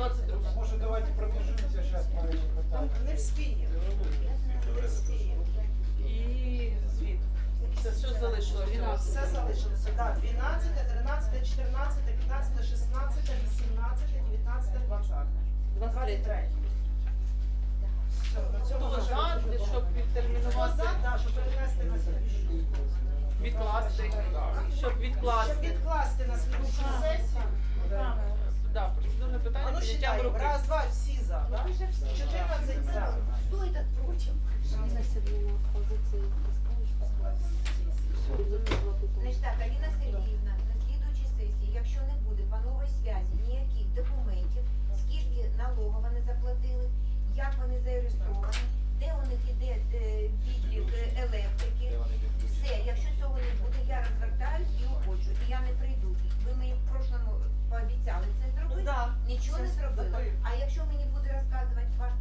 22. Може, давайте пробіжимося зараз по этим питанням. Не вспіємо. Не вспіємо. І звіт. Це що залишилося? Все залишилося. Да, 12, 13, 14, 15, 16, 18, 19, 20. 23. Все, на цьому Хто за, щоб Хто відтермінувати, за, щоб перенести на слідчу. відкласти, щоб Щоб відкласти. відкласти на слідчу сесію. Да, процедурне А питання ну підняття считаємо. руки. Раз, два, всі за, да? 14 за. Кто этот прочим? Аліна Сергіївна, позиції ти? Значить так, Аліна Сергіївна, на слідуючій сесії, якщо не буде по новій зв'язі ніяких документів, скільки налогова не заплатили, як вони зареєстровані, де у них іде е, відлік е, електрики, все, якщо цього не буде, я розвертаюсь і уходжу, і я не прийду. Ви мені в прошлому пообіцяли це зробити, Да. нічого не Це зробили. добре. А якщо мені буде розказувати ваш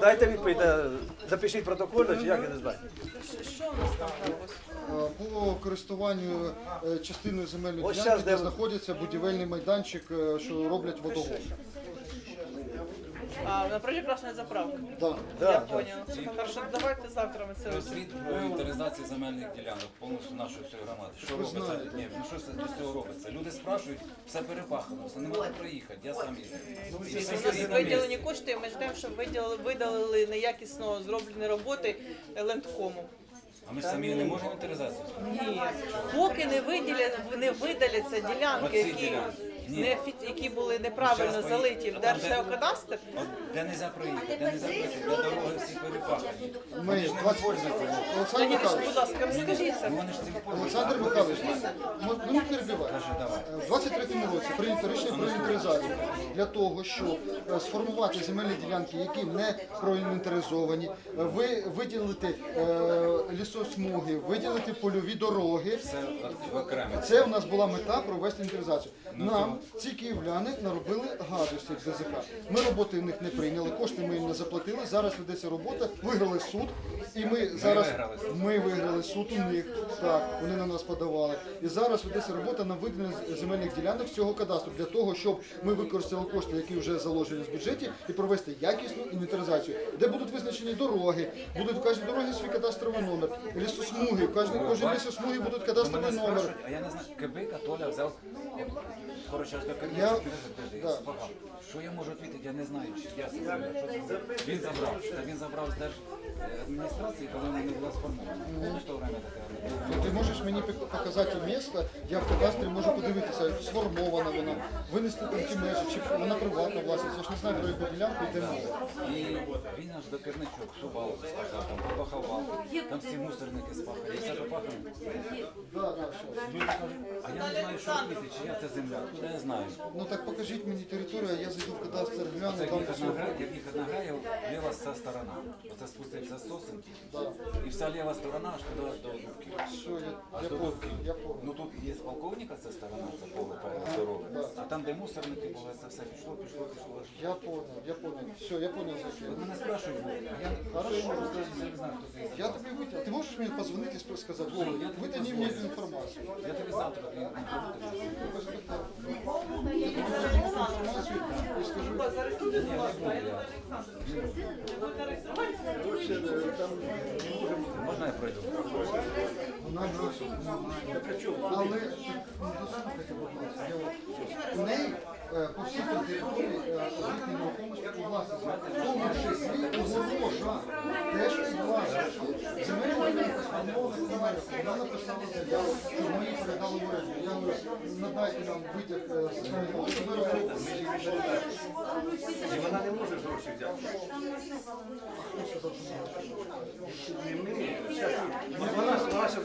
дайте відповідь, е, запишіть протокол, чи як я не знаю. Що у нас там По користуванню е, частиною земельної Ось ділянки, де де- знаходиться будівельний майданчик, е, що роблять водогон. А, напротив красної заправки. Да. Я Да, да. Хорошо, давайте завтра ми це Звіт про інвентаризацію земельних ділянок повністю нашої всієї громади. Що робиться? Ні, ну що це для цього робиться? Люди спрашують, все перепахано, все не можна проїхати, я сам. І все У нас стоїть на виділені місці. кошти, ми ждемо, щоб виділили, видалили неякісно зроблені роботи лендкому. А ми ж самі не можемо інвентаризацію. Ні, поки не виділя, не видаляться ділянки, Оці які, ділянки. Не, фі- які були неправильно залиті в. Держгеокадастр, От де не можна проїхати, де не можна проїхати, де дороги всі перепахані. Ми 20... Олександр Леонід, Михайлович, будь ласка, розкажіть це. Ну вони ж цим Олександр Михайлович, ну ну, не перебивайте. Каже, давай. Е, В 23-му році прийнято рішення про інвентаризацію для того, щоб е, сформувати земельні ділянки, які не проінвентаризовані, е, ви виділити е, лісосмуги, виділити польові дороги. Все от- окремо. Це у нас була мета провести інвентаризацію. Нам ці київляни наробили гадості в ДЗК. Ми роботи в них не прийняли, кошти ми їм не заплатили. Зараз ведеться робота, виграли суд, і ми зараз ми виграли суд у них. Так, вони на нас подавали. І зараз ведеться робота на виділення земельних ділянок з цього кадастру для того, щоб ми використали кошти, які вже заложені в бюджеті, і провести якісну інвентаризацію, де будуть визначені дороги, будуть у кожній дорогі свій кадастровий номер, лісосмуги, в кожній кожній лісосмуги будуть кадастровий номер. а я не знаю, Кибика Толя взяв. Коротше, аж до Я- кабінету да. збагав. Що я можу відповідати, я не знаю, чи я знаю, що це. Він забрав. Та він забрав з держадміністрації, коли вона не була сформована. Помниш то время таке? Ну, Ти можеш мені показати місце, я в кадастрі можу подивитися, сформована вона, винести там ті межі, чи вона приватна власність. Я ж не знаю про яку ділянку йде мова. І він аж до керничок балку скакав, там попахав. Там всі мусорники спахали, і все попахано. Да, да, щас. Люди кажуть, А я не знаю, що робити, чия це земля. Куди я знаю. Ну так покажіть мені територію, а я зайду в кадастр, гляну, Це як там їхати все. на граю, як їхати на граю, ліва ця сторона. Оце спустився з сосенки. І вся ліва сторона аж туди до Дубки. Все, я, я понял, я понял. Ну тут є полковника ця сторона, це поле перед дороги. А там, де мусорники були, це все пішло, пішло, пішло. Я понял, я понял. Все, я понял, зачем. мене спрашують, а я Хорошо. я я не знаю, хто це Я тобі витягну. Ти можеш мені позвонити і сказати, Вова, витягни мені цю інформацію. Я тобі завтра тобі. Без питань. Я тобі інформацію і скажу, Зареєструйтесь, будь ласка, я не Олександр. Ви? Можна я пройду? Але у неї е, по всій території е, у власності, в тому числі огорожа, теж власності. Земельна ділянка вона написала заяву, що ми її передали в оренду. Я говорю, надайте нам витяг е, з. І вона не може гроші взяти. Хто сказав, що не може? Не ми. Щас, Вона ж вона ще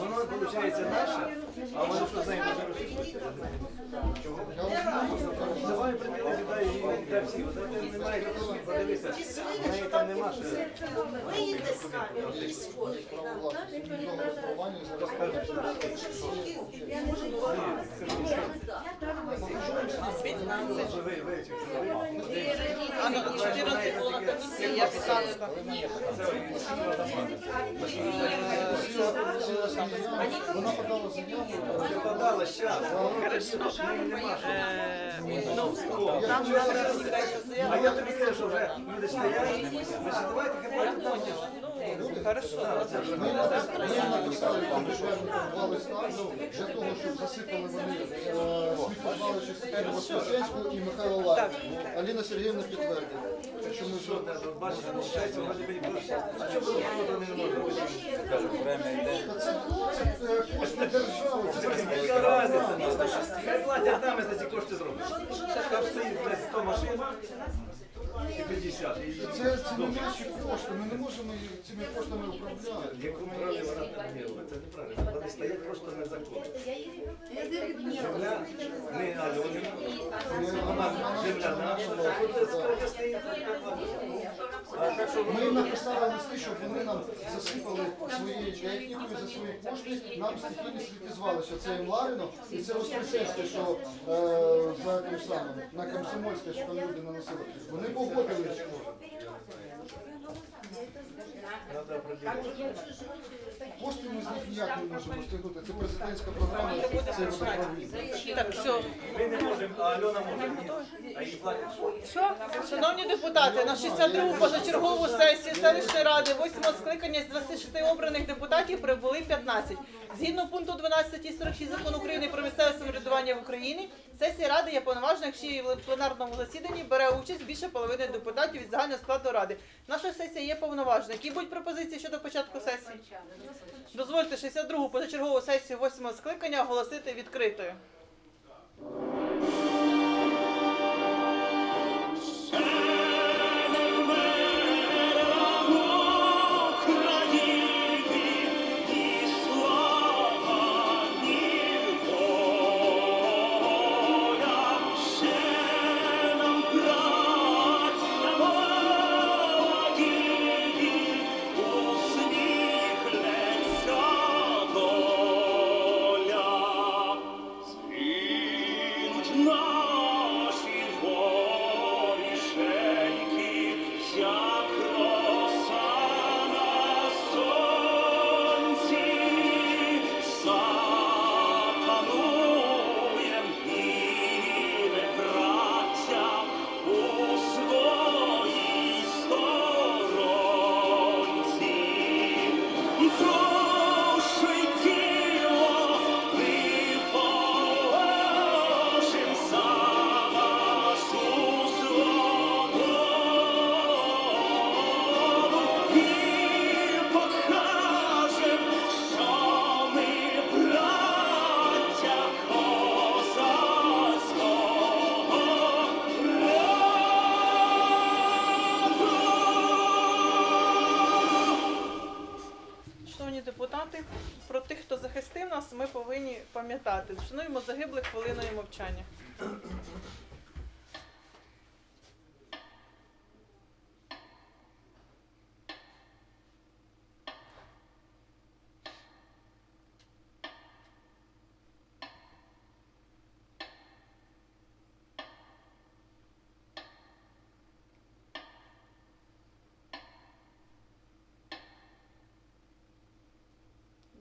воно получается, наше, а воно що з Виїдьте з камери і сходите. право власності, нічого розпорування зараз кажуть. Ви, ви, А 14 була комісія, я 15. Вона подала заяву. Подала. В Там треба А я тобі кажу, що вже люди стоять. Значить, давайте. Ну, хорошо. Ми написали там два листа для того, щоб засипали вони е, сміттєзвалище Степана і Михайло Ларі. Аліна Сергіївна підтвердила. Що ми вже бачите, ну, вроде би, ніхто ж- А чому було воно не може бути? Кажу, премія йде. Це, кошти держави. Це Яка разниця? Хай платять там, і за ці кошти зроблять. Там стоїть блядь, 100 машин і 50. І Це, це не наші кошти, ми не можемо їх цими коштами управляти. Яку правильно вона підмірила? Це неправильно. Вони стоять просто незаконно. Земля, не вони вона земля наша. Тут стоїть, Ми написали листи, щоб вони нам засипали своєю технікою за свої кошти нам стихійні сміттєзвалища. Це і Ларино, і це Воскресенське, що е, за тим самим, на Комсомольське, що там люди наносили. Вони погодились. Приділити. Кошти ми з ніяк не можемо стягнути. Це президентська програма, це водоправління. Так, все. Ми не можемо, а Альона може. А їй платять що? Шановні депутати, на 62-гу позачергову сесію селищної ради 8 скликання з 26 обраних депутатів прибули 15. Згідно пункту 12 статті 46 закону України про місцеве самоврядування в Україні, сесія ради є повноважна, якщо в пленарному засіданні бере участь більше половини депутатів від загального складу ради. Наша сесія є повноважна. Які будуть пропозиції щодо початку сесії? Дозвольте 62-гу позачергову сесію 8 скликання оголосити відкритою.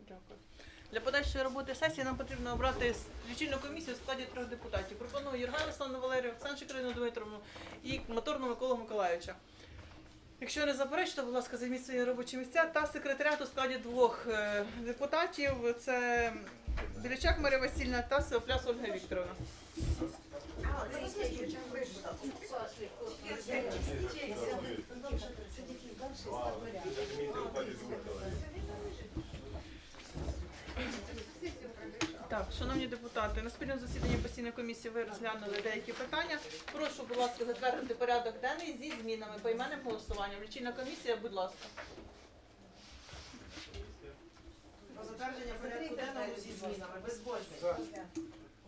Дякую. Для подальшої роботи сесії нам потрібно обрати лічильну комісію в складі трьох депутатів. Пропоную Єрга Руслану Валерію, Оксану Шикрину Дмитровну і Моторну Миколу Миколаївича. Якщо не заперечите, будь ласка, займіть свої робочі місця та секретаріат у складі двох е, депутатів. Це Білячак Марія Васильівна та Сеопляс Ольга Вікторовна. Так, шановні депутати, на спільному засіданні постійної комісії ви розглянули деякі питання. Прошу, будь ласка, затвердити порядок денний зі змінами по іменним голосуванням. Лічильна комісія, будь ласка. Про затвердження порядку денного зі змінами. Безбожний. За.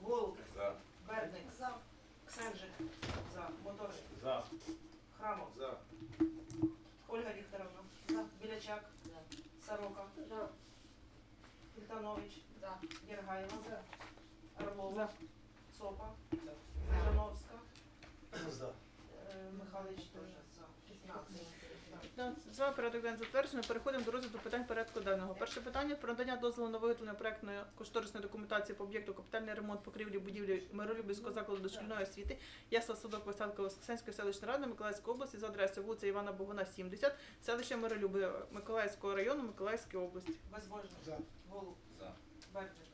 Голуб. Бердник. Ксенжик. За. Моторник. За. Храмов. За. Ольга Вікторовна. Білячак. Сорока. Віктанович. Єргаєва. Орлова. Цопа. Жановська. За. Е, Михайлович теж за. 15. За порядок денний затверджено. Переходимо до розгляду питань порядку денного. Перше питання про надання дозволу на виготовлення проектної кошторисної документації по об'єкту капітальний ремонт покрівлі будівлі Миролюбівського закладу дошкільної освіти Ясла Садок Веселка Воскресенської селищної ради Миколаївської області за адресою вулиця Івана Богуна, 70, селище Миролюбе Миколаївського району Миколаївської області. Безбожний. За. Голуб. За. Бердник.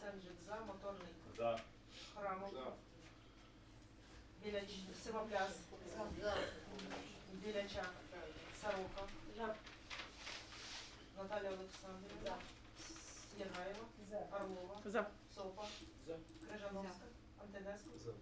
Сенжик. За. Моторний. За. Храмов. Біляч. Сивопляс. Білячак. Сорока. Наталя Олександрівна. Єргаєва. Орлова. За. Сопа. За. Крижановська. Антонеску. За.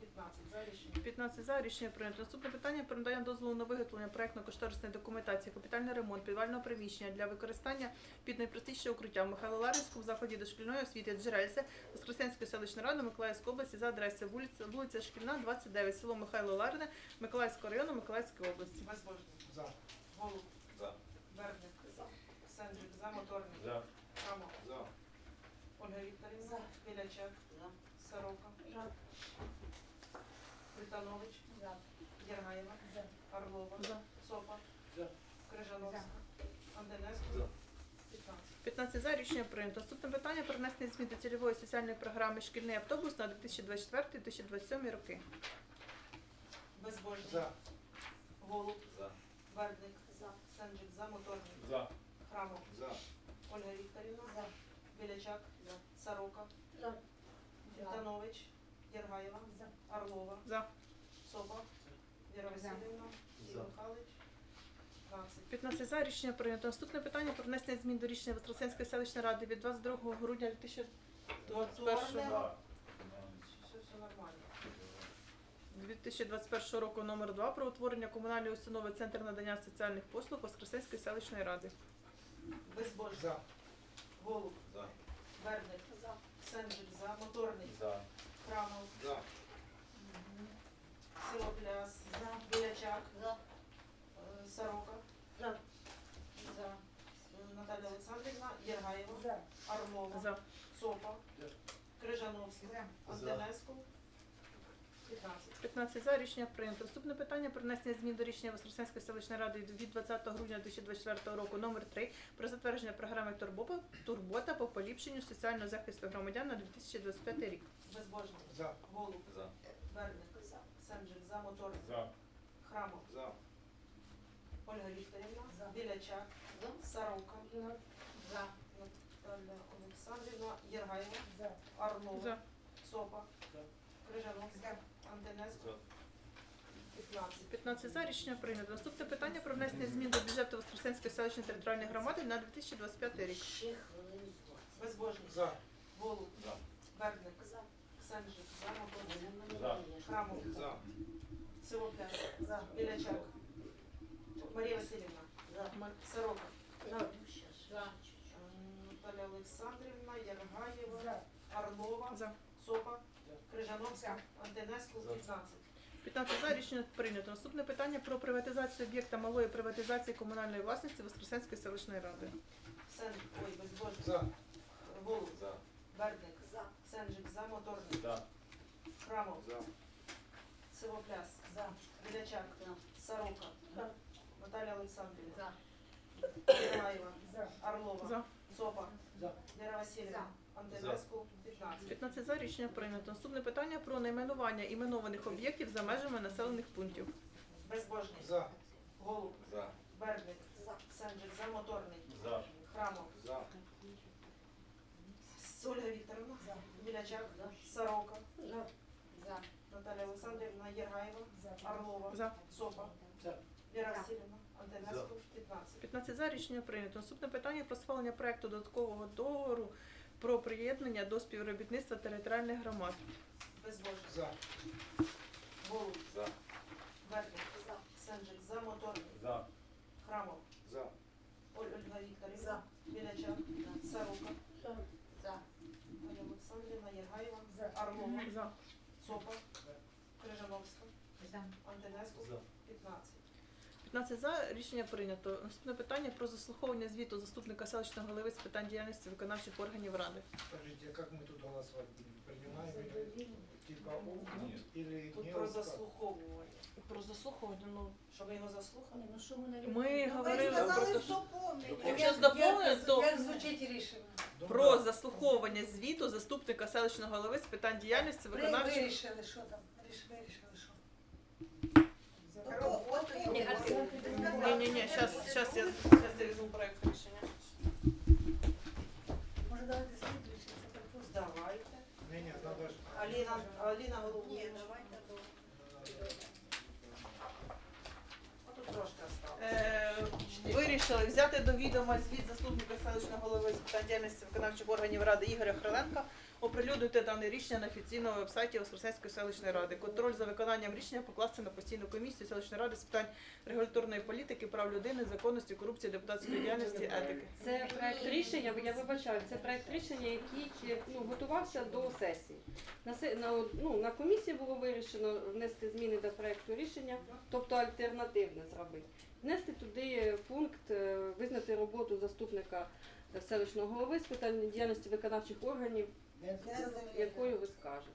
15. За рішення. 15 за рішення прийнято. Наступне питання про надання дозволу на виготовлення проектно-кошторисної документації, капітальний ремонт підвального приміщення для використання під найпростіше укриття в Михайло Ларинському закладі дошкільної освіти Джерельце Воскресенської селищної ради Миколаївської області за адресою вулиця, вулиця Шкільна, 29, село Михайло Ларине, Миколаївського району Миколаївської області. Безбожний. За. Голуб. За. Бердник. За. Моторний. За. Храмов. За. Ольга Вікторівна. Білячак. Сорока. Вітанович. Єргаєва. Орлова. За. Сопа. За. Крижановська. Антонеску. За. 15. 15 за рішення прийнято. Наступне питання про внесення змін до цільової соціальної програми Шкільний автобус на 2024-2027 роки. Безбожний. За. Голуб. За. Бердник. Сенджик. За. Моторний. За. Храмов. За. Ольга Вікторівна. За. Білячак. Сорока. Вітанович. Єргаєва. Орлова. За. Сопа. Віра Васильівна. За. Михайлович. 15. 15 за рішення прийнято. Наступне питання про внесення змін до рішення Воскресенської селищної ради від 22 грудня 2021 Повторне. Все, все 2021 року номер 2 про утворення комунальної установи Центр надання соціальних послуг Воскресенської селищної ради. Безбожний. За. Голуб. За. Бердник. Сенджик. За. Моторний. За. Храмов. За. Село Пляс. Білячак. Е, Сорока. За. Наталя Олександрівна. Єргаєва. Орлова. За. Сопа. Крижановський. Антонеску. 15. 15 за рішення прийнято. Наступне питання про внесення змін до рішення Воскресенської селищної ради від 20 грудня 2024 року номер 3 про затвердження програми «Турбо- Турбота по поліпшенню соціального захисту громадян на 2025 рік. Безбожний. За. Голуб. За. Бердник. Сенджик. За. Моторний. За. Храмов. За. Ольга Вікторівна. Білячак. Сорока. Наталя Олександрівна. Єргаєва. Орлова. За. Сопа. За. 15. 15 за рішення прийнято. Наступне питання про внесення змін до бюджету Воскресенської селищної територіальної громади на 2025 рік. Безбожний. За. Голуб. За. Бердник. Сенджик. За. Моторний. За. Храмов. За. Село Пляс. Білячак. Марія Васильівна. Сорока. М, Олександрівна, Яргаєва, Орлова, За. Сопа, Крижановська, Антонеску, 15. 15 за рішення прийнято. Наступне питання про приватизацію об'єкта малої приватизації комунальної власності Воскресенської селищної ради. Сен, ой, безбожний. За. Голуб. Бердник. Сенжик, за, Моторник. За. Храмов. За. Сивопляс. За. Білячак. Сорока. Наталя Олександрівна. Єраєва. Орлова. За. Сопа. За. Віра Васильівна. Антонеску, 15. 15 за рішення прийнято. Наступне питання про найменування іменованих об'єктів за межами населених пунктів. Безбожний. За. Голуб. За. Бердник. Сенжик, за, Моторник. За. Храмов. За. Ольга Вікторовна. Білячак. Сорока. Наталя Олександрівна Єргаєва. Орлова. За. Сопа. За. Віра Васильівна. Антонеску, 15. 15 за рішення прийнято. Наступне питання про схвалення проекту додаткового договору про приєднання до співробітництва територіальних громад. Безбожний. За. Голуб. За. Бердник. Сенжик. За. Моторник. За. Храмов. За. Ольга Вікторівна. Білячак. Сорока. Наталя Олександрівна Єргаєва. Орлова. За. Сопа. Крижановська. За. Антонеску, За. 15. 15 за рішення прийнято. Наступне питання про заслуховування звіту заступника селищного голови з питань діяльності виконавчих органів ради. Скажите, а как мы тут голосовать будем? Принимаем или типа о или Тут не про заслуховування. Про заслуховування, ну Щоб ми його заслухали? ми говорили сказали, просто що. Якщо з доповненням, то- Як звучить рішення? про заслуховування звіту заступника селищного голови з питань діяльності Ви виконавчих. вирішили, що там? Ріш- Вирішили, Ні, ні, ні, зараз, зараз я я візьму проект рішення. Може, давайте слідуючи, це так просто. Давайте. Не, не, надо же. Аліна, Аліна Голубович. А тут трошки осталось. Е, Вирішили взяти до відома звіт заступника селищного голови з питань діяльності виконавчих органів ради Ігоря Хриленка, оприлюднити дане рішення на офіційному вебсайті Воскресенської селищної ради. Контроль за виконанням рішення покласти на постійну комісію селищної ради з питань регуляторної політики, прав людини, законності, корупції, депутатської діяльності, етики. Це проект рішення, я вибачаю, це проект рішення, який ну, готувався до сесії. На, на, ну, на комісії було вирішено внести зміни до проекту рішення, тобто альтернативне зробити. Внести туди пункт е, визнати роботу заступника селищного голови з питань діяльності виконавчих органів, якою ви скажете.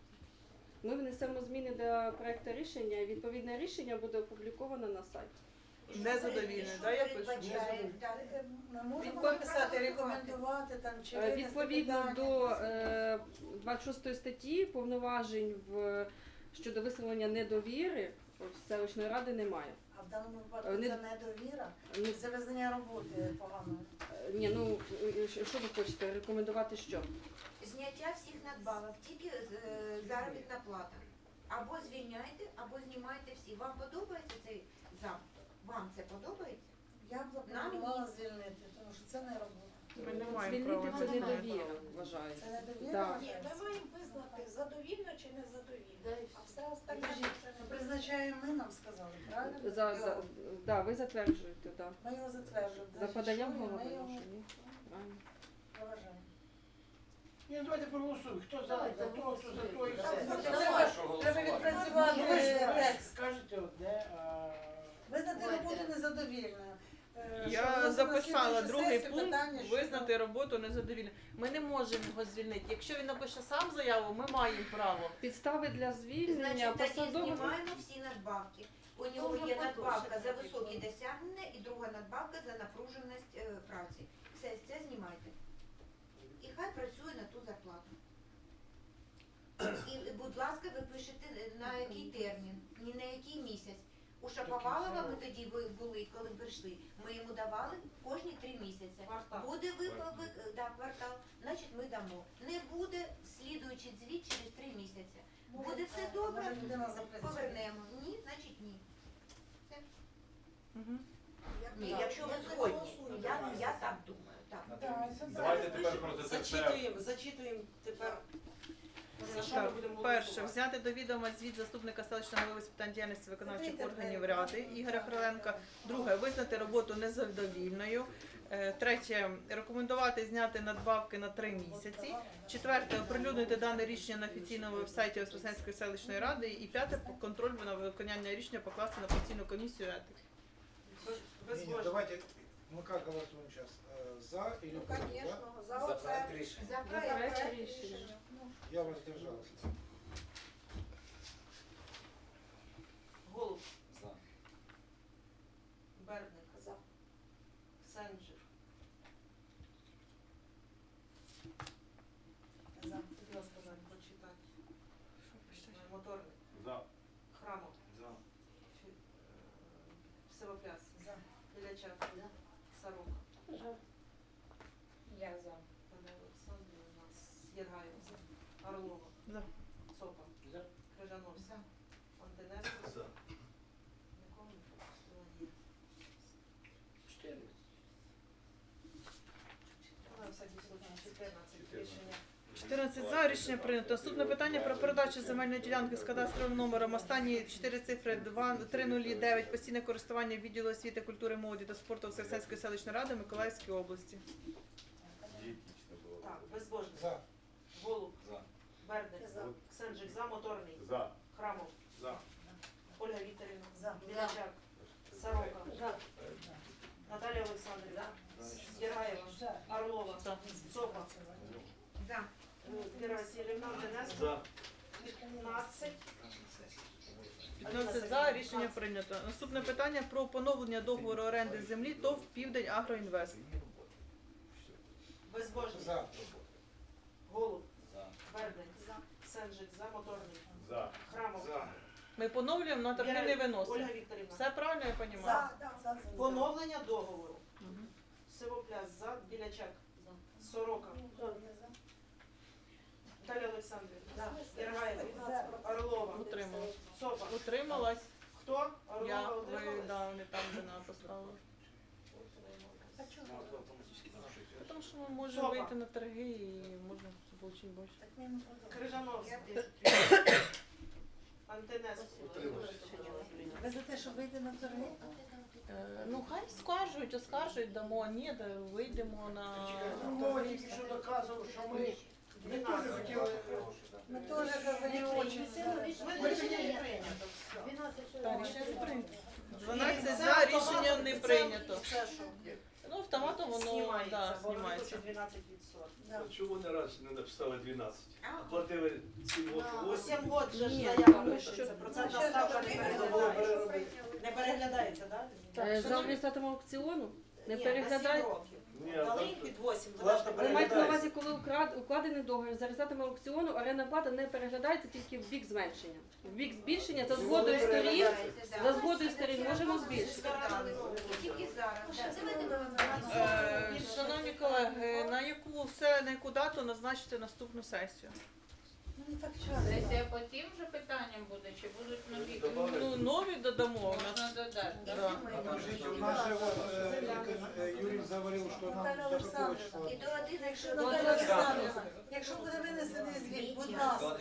Ми внесемо зміни до проекту рішення, і відповідне рішення буде опубліковано на сайті. Незадовільне, Що да, я пишу? Ми можемо Відповідь- написати, рекомендувати там чи Е, винести Відповідно питання. до е, 26 статті повноважень в щодо висловлення недовіри в селищної ради немає. А в даному випадку Вони- це недовіра, Ну, це визнання роботи поганої. е, ні, ну е, що ви хочете рекомендувати? Що Зняття всіх надбавок, тільки е, заробітна плата. Або звільняйте, або знімайте всі. Вам подобається цей зам? Вам це подобається? Я б запропонувала звільнити, тому що це не робота. Ми не маємо звільнити права. це не маємо недовіра, права. вважається. Це недовіра? Да. вважається? визнати задовільно чи незадовільно. А все остальне Подождіть, ну, призначаємо ми, нам сказали, правильно? За, за, да, ви затверджуєте, да. Ми його затверджуємо. За Значить, поданням що ми голови його. Правильно. поважаємо. Не, давайте проголосуем. Кто за, за то, кто за то и Так, все. Треба, треба відпрацювати Ну, ви ж текст. Скажете одне, а... Визнати роботу незадовільною. Е, Я записала другий пункт питання визнати роботу незадовільним. Ми не можемо його звільнити. Якщо він напише сам заяву, ми маємо право. Підстави для звільнення Значить, тоді посадових. знімаємо всі надбавки. У нього є надбавка за високі досягнення і друга надбавка за напруженість е, праці. Все, це знімайте. Хай працює на ту зарплату. І, будь ласка, ви пишете на який термін, ні на який місяць. У Шаповалова ми тоді були, коли прийшли. Ми йому давали кожні три місяці. Квартал. Буде виплати, да, квартал, значить ми дамо. Не буде слідуючий звіт через три місяці. Буде все добре, повернемо. Ні, значить ні. Угу. Ні, якщо ви згодні. Я, я так думаю. Так. Так, це Давайте тепер про ДТП. Зачитуємо, зачитуємо тепер. За що ми Так, перше, голосувати? взяти до відома звіт заступника селищного голови з питань діяльності виконавчих органів ради Ігоря Хриленка. Друге, визнати роботу незадовільною. Е, Третє, рекомендувати зняти надбавки на три місяці. Четверте, оприлюднити дане рішення на офіційному вебсайті Воскресенської селищної ради. І п'яте, контроль на виконання рішення покласти на постійну комісію етики. Без- Безбожно. давайте, мы как голосуем сейчас? За или Ну, против, да? за За. За За проект решения. Я воздержался. Голуб, За. Бердник, За. Сенджер. За. Хотіла сказати, прочитати. Моторник, За. Храмов, За. Фі- е, Всевопляс, За. Білячак, За. Сорок, Я за. Пане Олександр, у нас Єргаєв, Орлова, За. Цопа, За. Крижановська, Антонеско, За. Нікому не пропустила, є. На всякий случай 14 рішення. 14 за рішення прийнято. Наступне питання про передачу земельної ділянки з кадастровим номером. Останні 4 цифри 2 309 постійне користування відділу освіти, культури, молоді та спорту Воскресенської селищної ради Миколаївської області. Так, безбожник, За. Голуб, За. За. Сенджик, за, Моторний, За. Храмов, За. Ольга Вікторівна, За. Білячак, Сорока, За. Наталія Олександрівна, Єргаєва, Орлова, Цопа, За. Віра Васильівна, За. 15. 15 за рішення прийнято. Наступне питання про поновлення договору оренди землі ТОВ Південь Агроінвест. Безбожник, За. Голуб, За. Бердник, за, Моторний, За. Храмов, Ми поновлюємо на торги не Ольга виносимо. Вікторівна. Все правильно я розумію? За. За. Поновлення договору. Мгм. Сивопляс, за, Білячак, Сорока, Наталія Олександрівна, Єргаєва, Орлова, Утримала. Цопа. Утрималась. Хто? Я Орлова ви утрималась? да, вони там де нам поставили. Тому що ми можемо Соба. вийти на торги і можна отримати більше. Крижановська, Антонеско. Ви за те, щоб вийти на торги? Е, Ну хай скажуть, оскаржують, дамо, ні, да вийдемо на Ну, тільки що доказував, що ми ми теж хотіли. Ми теж говорили Ми рішення не прийнято. все. Та, рішення не прийнято. 12 за рішення не прийнято. Це що? Ну, автоматом воно Знімається, да, бо знімається. 12%. Чому не раз не написали 12? А платили 7 років 8? 7 год вже ж Ні, заява тому пишеться, що- процентна ставка не переглядається. Не переглядається, так? Е, За результатами аукціону не Ні, переглядай. на 7 років. Ні, Дали там- під 8, Плата Ви маєте на переглядається. увазі, коли украд- укладений договір за результатами аукціону, орендна плата не переглядається тільки в бік зменшення. В бік збільшення за згодою сторін, за згодою сторін можемо збільшити. Тільки зараз. Е, Шановні колеги, на яку все на яку дату назначити наступну сесію? Ну не так часто. Сесія по тим же питанням буде, чи будуть нові? Добавити. Ну, нові додамо. у нас. Да. У нас же вот э, что нам Наталья до какого? І до 11 Якщо Наталя Олександрівна, якщо буде винесений звіт, будь ласка,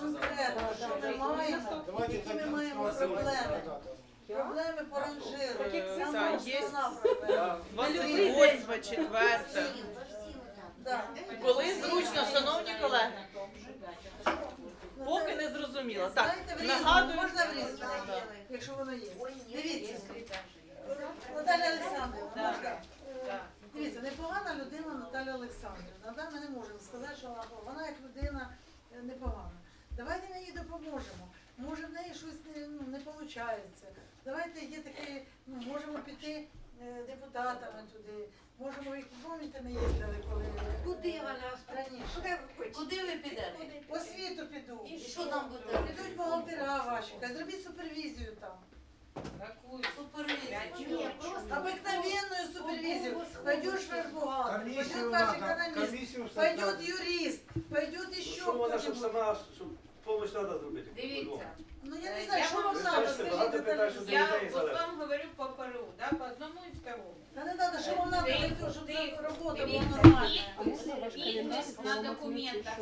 конкретно, що ми маємо, які ми маємо проблеми. Проблеми по ранжиру. Так як це, є- основна проблема. 28, 4. Да. Коли зручно, шановні колеги. Поки не зрозуміло. Так, нагадую. можна в різному, якщо воно є. Дивіться, Наталя Олександрівна, можна? Дивіться, непогана людина Наталя Олександрівна. Да, Ми не можемо сказати, що вона, вона як людина е, непогана. Давайте ми їй допоможемо. Може в неї щось не, ну, не виходить. Давайте є таке, ну, можемо піти е, депутатами туди. Можемо, і пам'ятаєте, ми їздили, коли Куди вона раніше. Куди ви хочете? Куди ви підете? Освіту піду. І що там буде? Підуть бухгалтера ваші, зробіть супервізію там. Какую? Супервізію. Обыкновенную супервизию. Пойдешь ваш бухгалтер, пойдет ваш надо, экономист, комиссию пойдет юрист, пойдет еще Що вона, щоб кто-нибудь. сама, щоб помощь треба зробити? Дивіться, Ну я не Е, знаю, я що вам надо, скажіть, я от вам говорю по ПРУ, да? по одному и второму. Та не треба, що вам треба, щоб ця робота була нормальна. підпис, на документах,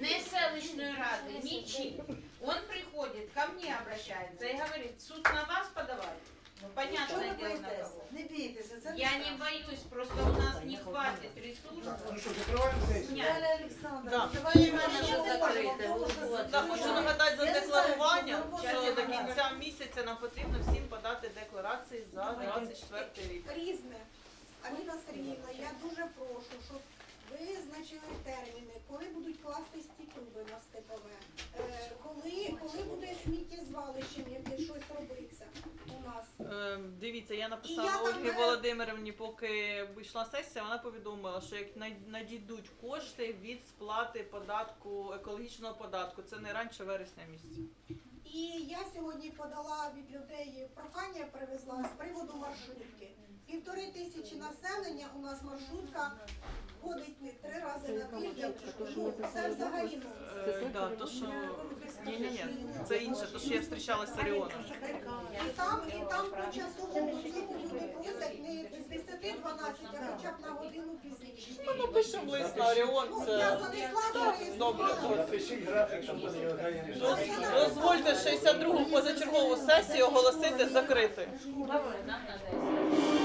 не селищної ради, ничьи. Он приходит, ко мне обращается и говорит, суд на вас подавать? Ну, Чого ви понятное дело, на боїтеся? кого. Не бійтеся, це Я не страшно. боюсь, просто у нас не хватит ресурсов. Ну що, закриваємо сесію? Снять. Наталя Олександровна, Да. давайте мене вже ми закрите, тому що Так, хочу нагадати за Я не знаю, декларування, робота що до кінця місяця нам потрібно всім подати декларації за 24 рік. Різне. Аліна Сергіївна, я дуже прошу, щоб визначили терміни, коли будуть класти стікуби на СТПВ, е, коли, коли буде сміттєзвалищем, яке щось робиться у нас. Ем, Дивіться, я написала я там Ольгі не- Володимирівні, поки йшла сесія, вона повідомила, що як надійдуть кошти від сплати податку екологічного податку, це не раніше вересня місяця. І я сьогодні подала від людей прохання, привезла з приводу маршрутки. Півтори тисячі населення у нас маршрутка ходить три рази на тиждень. Ну, це взагалі. Е, да, то що ні, ні, ні, це інше, то що я зустрічалася з Оріоном. І там, і там по часовому цьому люди просять не з 10-12, а хоча б на годину пізніше. Ну, напишемо лист на Оріон, Ну, я це занесла до добре. добре. Напишіть графік, щоб вони його Доз- Дозвольте 62-гу позачергову сесію оголосити закритою. Нам надо